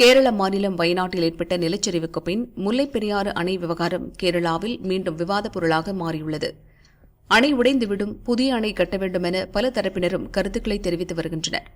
கேரள மாநிலம் வயநாட்டில் ஏற்பட்ட நிலச்சரிவுக்கு பின் முல்லைப் பெரியாறு அணை விவகாரம் கேரளாவில் மீண்டும் விவாதப் பொருளாக மாறியுள்ளது. அணை உடைந்துவிடும் புதிய அணை கட்ட வேண்டும் என பல தரப்பினரும் கருத்துக்களை தெரிவித்து வருகின்றனர்.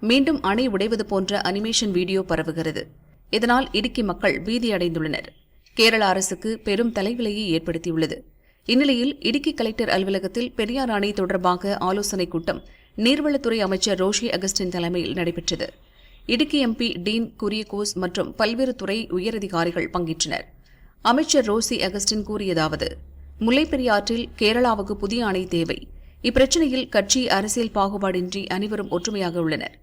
மீண்டும் அணை உடைவது போன்ற அனிமேஷன் வீடியோ பரவுகிறது. இதனால் இடுக்கி மக்கள் பீதியடைந்துள்ளனர். கேரள அரசுக்கு பெரும் தலைவிலையை ஏற்படுத்தியுள்ளது. இந்நிலையில் இடுக்கி கலெக்டர் அலுவலகத்தில் பெரியார் அணை தொடர்பாக ஆலோசனைக் கூட்டம் நீர்வளத்துறை அமைச்சர் ரோஷி அகஸ்டின் தலைமையில் நடைபெற்றது. இடுக்கி எம்பி டீன் குரியகோஸ் மற்றும் பல்வேறு துறை உயரதிகாரிகள் பங்கேற்றனர். அமைச்சர் ரோசி அகஸ்டின் கூறியதாவது முல்லைப்பெரியாற்றில் கேரளாவுக்கு புதிய அணை தேவை. இப்பிரச்சினையில் கட்சி அரசியல் பாகுபாடின்றி அனைவரும் ஒற்றுமையாக உள்ளனர்.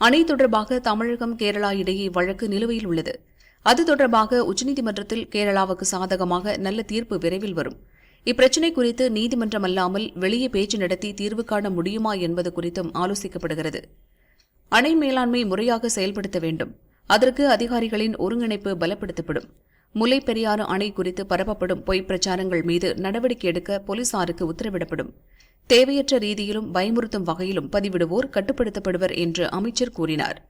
அணை தொடர்பாக தமிழகம் கேரளா இடையே வழக்கு நிலுவையில் உள்ளது. அது தொடர்பாக உச்சநீதிமன்றத்தில் கேரளாவுக்கு சாதகமாக நல்ல தீர்ப்பு விரைவில் வரும். இப்பிரச்சினை குறித்து நீதிமன்றம் அல்லாமல் வெளியே பேச்சு நடத்தி தீர்வு காண முடியுமா என்பது குறித்தும் ஆலோசிக்கப்படுகிறது. அணை மேலாண்மை முறையாக செயல்படுத்த வேண்டும். அதற்கு அதிகாரிகளின் ஒருங்கிணைப்பு பலப்படுத்தப்படும். முல்லை பெரியாறு அணை குறித்து பரப்பப்படும் பொய் பிரச்சாரங்கள் மீது நடவடிக்கை எடுக்க போலீசாருக்கு உத்தரவிடப்படும். தேவையற்ற ரீதியிலும் பயமுறுத்தும் வகையிலும் பதிவிடுவோர் கட்டுப்படுத்தப்படுவர் என்று அமைச்சர் கூறினார்.